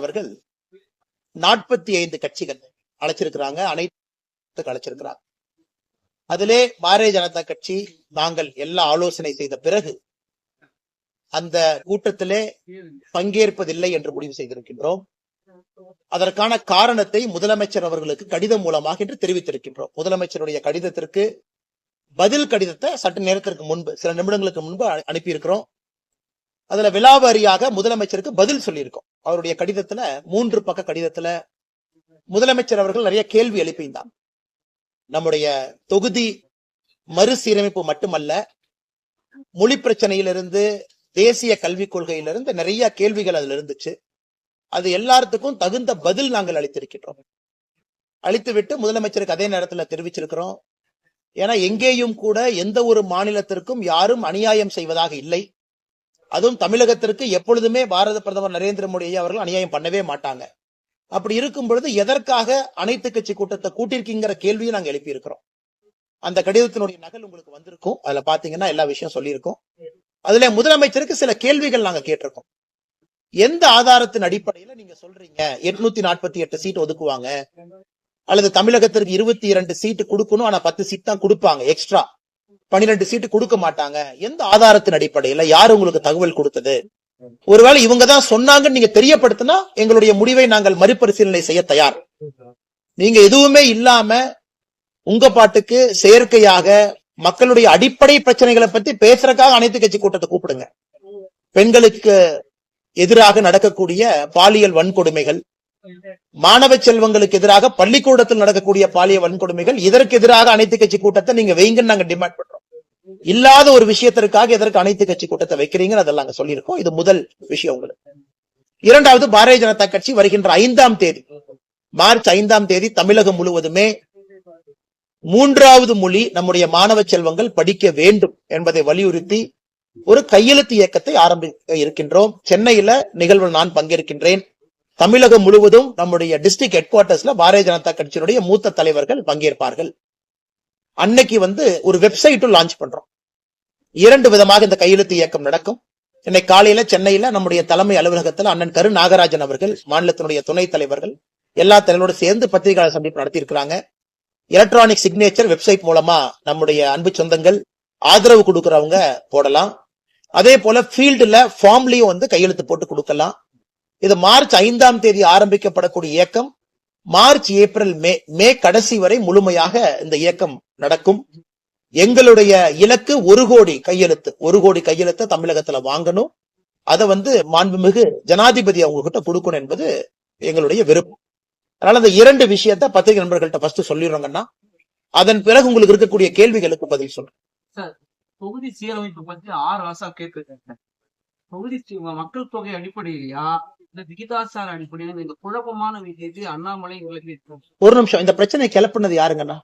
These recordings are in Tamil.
அவர்கள் நாற்பத்தி ஐந்து கட்சிகள் அழைச்சிருக்கிறாங்க அனைத்து அழைச்சிருக்கிறாங்க. அதிலே பாரதிய ஜனதா கட்சி நாங்கள் எல்லா ஆலோசனை செய்த பிறகு அந்த கூட்டத்திலே பங்கேற்பதில்லை என்று முடிவு செய்திருக்கின்றோம். அதற்கான காரணத்தை முதலமைச்சர் அவர்களுக்கு கடிதம் மூலமாக என்று தெரிவித்திருக்கின்றோம். முதலமைச்சருடைய கடிதத்திற்கு பதில் கடிதத்தை சற்று நேரத்திற்கு முன்பு சில நிமிடங்களுக்கு முன்பு அனுப்பியிருக்கிறோம். அதுல விலாவாரியாக முதலமைச்சருக்கு பதில் சொல்லியிருக்கோம். அவருடைய கடிதத்துல மூன்று பக்க கடிதத்துல முதலமைச்சர் அவர்கள் நிறைய கேள்வி எழுப்பியிருந்தார். நம்முடைய தொகுதி மறுசீரமைப்பு மட்டுமல்ல மொழி பிரச்சனையிலிருந்து தேசிய கல்விக் கொள்கையிலிருந்து நிறைய கேள்விகள் அதுல இருந்துச்சு. அது எல்லாத்துக்கும் தகுந்த பதில் நாங்கள் அளித்திருக்கின்றோம். அளித்துவிட்டு முதலமைச்சருக்கு அதே நேரத்துல தெரிவிச்சிருக்கிறோம். ஏன்னா எங்கேயும் கூட எந்த ஒரு மாநிலத்திற்கும் யாரும் அநியாயம் செய்வதாக இல்லை. அதுவும் தமிழகத்திற்கு எப்பொழுதுமே பாரத பிரதமர் நரேந்திர மோடி ஐயா அவர்கள் அநியாயம் பண்ணவே மாட்டாங்க. அப்படி இருக்கும் பொழுது எதற்காக அனைத்து கட்சி கூட்டத்தை கூட்டிருக்கீங்கிற கேள்வியும் நாங்க எழுப்பியிருக்கிறோம். அந்த கடிதத்தினுடைய நகல் உங்களுக்கு வந்திருக்கும். அதுல பாத்தீங்கன்னா எல்லா விஷயம் சொல்லியிருக்கோம். அதுல முதலமைச்சருக்கு சில கேள்விகள் நாங்க கேட்டிருக்கோம். எந்த ஆதாரத்தின் அடிப்படையில நீங்க சொல்றீங்க? எட்நூத்தி நாற்பத்தி எட்டு சீட் ஒதுக்குவாங்க. அல்லது தமிழகத்திற்கு இருபத்தி இரண்டு சீட்டு கொடுக்கணும் ஆனா பத்து சீட் தான் கொடுப்பாங்க எக்ஸ்ட்ரா. பனிரெண்டு சீட்டு கொடுக்க மாட்டாங்க. எந்த ஆதாரத்தின் அடிப்படையில யார் உங்களுக்கு தகவல் கொடுத்தது? ஒருவேளை இவங்க தான் சொன்னாங்கன்னு நீங்க தெரியப்படுத்தினா எங்களுடைய முடிவை நாங்கள் மறுபரிசீலனை செய்ய தயார். நீங்க எதுவுமே இல்லாம உங்க பாட்டுக்கு செயற்கையாக மக்களுடைய அடிப்படை பிரச்சனைகளை பத்தி பேசுறதுக்காக அனைத்து கட்சி கூட்டத்தை கூப்பிடுங்க. பெண்களுக்கு எதிராக நடக்கக்கூடிய பாலியல் வன்கொடுமைகள் மாணவ செல்வங்களுக்கு எதிராக பள்ளிக்கூடத்தில் நடக்கக்கூடிய பாலியல் வன்கொடுமைகள் இதற்கு எதிராக அனைத்து கட்சி கூட்டத்தை நீங்க வைங்கன்னு நாங்க டிமாண்ட் பண்றோம். இல்லாத ஒரு விஷயத்திற்காக எதற்கு அனைத்து கட்சி கூட்டத்தை வைக்கிறீங்கன்னு அதெல்லாம் நாங்க சொல்லியிருக்கோம். இது முதல் விஷயம் உங்களுக்கு. இரண்டாவது பாரதிய ஜனதா கட்சி வருகின்ற ஐந்தாம் தேதி மார்ச் ஐந்தாம் தேதி தமிழகம் முழுவதுமே மூன்றாவது மொழி நம்முடைய மாணவ செல்வங்கள் படிக்க வேண்டும் என்பதை வலியுறுத்தி ஒரு கையெழுத்து இயக்கத்தை ஆரம்பிக்க இருக்கின்றோம். சென்னையில நிகழ்வு நான் பங்கேற்கின்றேன். தமிழகம் முழுவதும் நம்முடைய டிஸ்ட்ரிக்ட் ஹெட் குவார்டர்ஸ்ல பாரதிய ஜனதா கட்சியினுடைய மூத்த தலைவர்கள் பங்கேற்பார்கள். அன்னைக்கு வந்து ஒரு வெப்சைட்டும் லான்ச் பண்றோம். இரண்டு விதமாக இந்த கையெழுத்து இயக்கம் நடக்கும். இன்னைக்கு காலையில சென்னையில நம்முடைய தலைமை அலுவலகத்துல அண்ணன் கரு நாகராஜன் அவர்கள் மாநிலத்தினுடைய துணைத் தலைவர்கள் எல்லா தலைவரோடு சேர்ந்து பத்திரிகையாளர் சந்திப்பு நடத்தியிருக்கிறாங்க. எலக்ட்ரானிக் சிக்னேச்சர் வெப்சைட் மூலமா நம்முடைய அன்பு சொந்தங்கள் ஆதரவு கொடுக்கறவங்க போடலாம். அதே போல ஃபீல்டுல ஃபார்ம்லயும் வந்து கையெழுத்து போட்டு கொடுக்கலாம். இது மார்ச் ஐந்தாம் தேதி ஆரம்பிக்கப்படக்கூடிய இயக்கம். மார்ச் ஏப்ரல் மே மே கடைசி வரை முழுமையாக இந்த இயக்கம் நடக்கும். எங்களுடைய இலக்கு ஒரு கோடி கையெழுத்து ஒரு கோடி கையெழுத்தை தமிழகத்துல வாங்கணும். அதை வந்து மாண்புமிகு ஜனாதிபதி அவங்க கிட்ட கொடுக்கணும் என்பது எங்களுடைய விருப்பம். அதனால அந்த இரண்டு விஷயத்த பத்திரிகை நண்பர்கள்ட்ட ஃபர்ஸ்ட் சொல்லிடுறோங்கன்னா அதன் பிறகு உங்களுக்கு இருக்கக்கூடிய கேள்விகளுக்கு பதில் சொல்றேன். தொகுதி சீரமைப்பு பத்தி ஆறு வருஷம் கேட்டிருக்கேன் தொகுதி மக்கள் தொகை அடிப்படையிலயா? இந்த விகிதாசார அடிப்படையில இந்த குழப்பமான விஷயத்தை அண்ணாமலை ஒரு நிமிஷம் இந்த பிரச்சனை கிளப்புனது யாருங்கண்ணா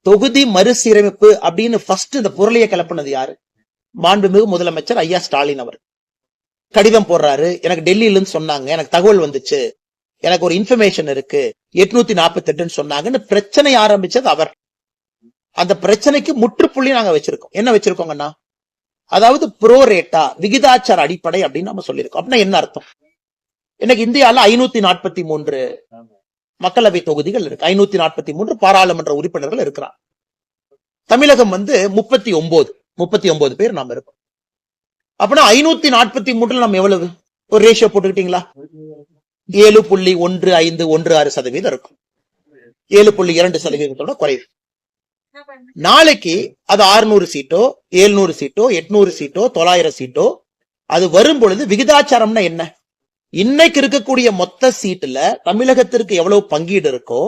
தொகுதி மறுசீரமைப்பு அப்படின்னு ஃபர்ஸ்ட் இந்த பொருளையை கிளப்பினது யாரு? மாண்புமிகு முதலமைச்சர் ஐயா ஸ்டாலின் அவர் கடிதம் போடுறாரு. எனக்கு டெல்லியில இருந்து சொன்னாங்க. எனக்கு தகவல் வந்துச்சு. எனக்கு ஒரு இன்ஃபர்மேஷன் இருக்கு. எட்நூத்தி நாற்பத்தி எட்டுன்னு சொன்னாங்கன்னு பிரச்சனை ஆரம்பிச்சது அவர். அந்த பிரச்சனைக்கு முற்றுப்புள்ளி நாங்க வச்சிருக்கோம். என்ன வச்சிருக்கோங்கன்னா அதாவது ப்ரோ ரேட்டா விகிதாச்சார அடிப்படை அப்படின்னு நம்ம சொல்லியிருக்கோம். அப்படின்னா என்ன அர்த்தம்? இன்னைக்கு இந்தியால ஐநூத்தி நாற்பத்தி மூன்று மக்களவை தொகுதிகள் இருக்கு. ஐநூத்தி நாற்பத்தி மூன்று பாராளுமன்ற உறுப்பினர்கள் இருக்கிறார். தமிழகம் வந்து முப்பத்தி ஒன்பது முப்பத்தி ஒன்பது பேர் நாம இருக்கோம். அப்படின்னா ஐநூத்தி நாற்பத்தி மூன்றுல நம்ம எவ்வளவு? ஒரு ரேஷியோ போட்டுக்கிட்டீங்களா? ஏழு புள்ளி ஒன்று ஐந்து ஒன்று ஆறு சதவீதம் இருக்கும். ஏழு புள்ளி இரண்டு சதவீதத்தோட குறைவு. நாளைக்கு அது ஆறுநூறு சீட்டோ ஏழ்நூறு சீட்டோ எட்நூறு சீட்டோ தொள்ளாயிரம் சீட்டோ அது வரும் பொழுது விகிதாச்சாரம்னா என்ன? இன்னைக்கு இருக்கக்கூடிய மொத்த சீட்டுல தமிழகத்திற்கு எவ்வளவு பங்கீடு இருக்கோ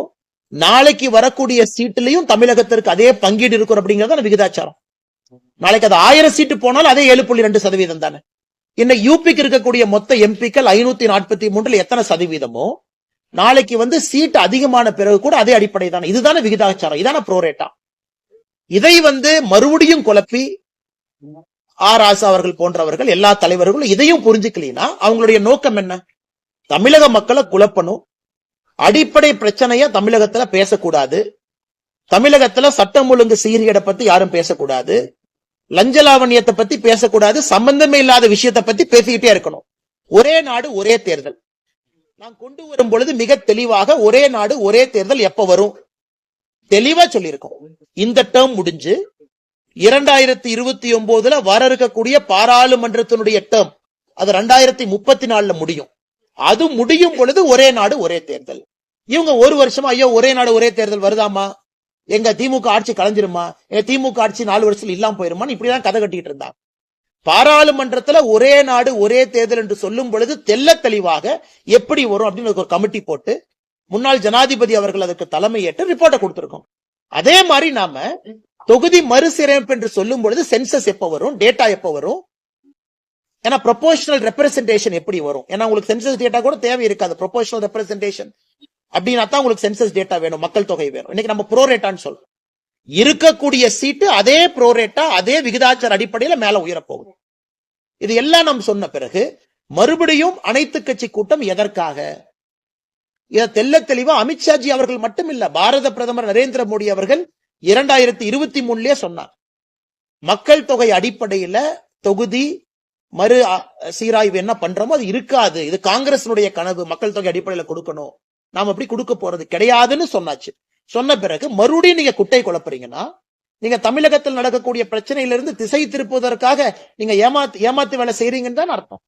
நாளைக்கு வரக்கூடிய சீட்டுலயும் தமிழகத்திற்கு அதே பங்கீடு இருக்கும் அப்படிங்கறத விகிதாச்சாரம். நாளைக்கு அது ஆயிரம் சீட்டு போனாலும் அதே ஏழு புள்ளி ரெண்டு சதவீதம் தானே. இன்னும் யூபிக்கு இருக்கக்கூடிய மொத்த எம்பிக்கள் ஐநூத்தி நாற்பத்தி மூன்றுல எத்தனை சதவீதமோ நாளைக்கு வந்து சீட்டு அதிகமான பிறகு கூட அதே அடிப்படை தானே. இதுதானே விகிதாச்சாரம். இதான ப்ரோரேட்டா இதை வந்து மறுபடியும் குழப்பி ஆர் ஆசா அவர்கள் போன்றவர்கள் எல்லா தலைவர்களும் இதையும் புரிஞ்சுக்கலாம் அவங்களுடைய நோக்கம் என்ன? தமிழக மக்களை குழப்பணும். அடிப்படை பிரச்சனைய தமிழகத்துல பேசக்கூடாது. தமிழகத்துல சட்டம் ஒழுங்கு சீர்கேடை பத்தி யாரும் பேசக்கூடாது. லஞ்சலாவணியத்தை பத்தி பேசக்கூடாது. சம்பந்தமே இல்லாத விஷயத்தை பத்தி பேசிக்கிட்டே இருக்கணும். ஒரே நாடு ஒரே தேர்தல். நான் கொண்டு வரும் பொழுது மிக தெளிவாக ஒரே நாடு ஒரே தேர்தல் எப்ப வரும்? தெளிவா சொல்லியிருக்கோம். இந்த டேர்ம் முடிஞ்சு இரண்டாயிரத்தி இருபத்தி ஒன்பதுல வர இருக்கக்கூடிய பாராளுமன்றத்தினுடைய டேர்ம் அது ரெண்டாயிரத்தி முப்பத்தி நாலுல முடியும். அது முடியும் பொழுது ஒரே நாடு ஒரே தேர்தல். இவங்க ஒரு வருஷமா ஐயோ ஒரே நாடு ஒரே தேர்தல் வருதாமா எங்க திமுக ஆட்சி கலைஞ்சிருமா? எங்க திமுக ஆட்சி நாலு வருஷத்துல இல்லாம போயிருமான்னு இப்படிதான் கதை கட்டிட்டு இருந்தாங்க. பாராளுமன்றத்துல ஒரே நாடு ஒரே தேர்தல் என்று சொல்லும் பொழுது தெல்ல தெளிவாக எப்படி வரும் அப்படின்னு ஒரு கமிட்டி போட்டு முன்னாள் ஜனாதிபதி அவர்கள் அதற்கு தலைமையேற்று ரிப்போர்ட்டை கொடுத்திருக்கோம். அதே மாதிரி நாம தொகுதி மறுசீரமைப்பு என்று சொல்லும் பொழுது சென்சஸ் எப்ப வரும்? டேட்டா எப்ப வரும்? ஏன்னா ப்ரொபோஷனல் ரெப்ரசன்டேஷன் எப்படி வரும்? ஏன்னா உங்களுக்கு சென்சஸ் டேட்டா கூட தேவை இருக்காது. ப்ரொபோஷனல் ரெப்ரசன்டேஷன் அப்படின்னா தான் உங்களுக்கு சென்சஸ் டேட்டா வேணும். மக்கள் தொகை வேணும். இன்னைக்கு நம்ம ப்ரோரேட்டான்னு சொல்றோம். இருக்கக்கூடிய சீட்டு அதே ப்ரோரேட்டா அதே விகிதாச்சார அடிப்படையில மேல உயரப்போகுது இது எல்லாம் நாம் சொன்ன பிறகு மறுபடியும் அனைத்து கட்சி கூட்டம் எதற்காக? இத தெல்ல தெளிவா அமித்ஷாஜி அவர்கள் மட்டும் இல்ல பாரத பிரதமர் நரேந்திர மோடி அவர்கள் இரண்டாயிரத்தி இருபத்தி மூணுலயே சொன்னார். மக்கள் தொகை அடிப்படையில தொகுதி மறு அ- சீராய்வு என்ன பண்றோமோ அது இருக்காது. இது காங்கிரசினுடைய கனவு. மக்கள் தொகை அடிப்படையில கொடுக்கணும். நாம அப்படி கொடுக்க போறது? கிடையாதுன்னு சொன்னாச்சு. சொன்ன பிறகு மறுபடியும் நீங்க குட்டை குழப்புறீங்கன்னா நீங்க தமிழகத்தில் நடக்கக்கூடிய பிரச்சனையிலிருந்து திசை திருப்புவதற்காக நீங்க ஏமாத்து ஏமாத்து வேலை செய்றீங்கன்னு தான் அர்த்தம்.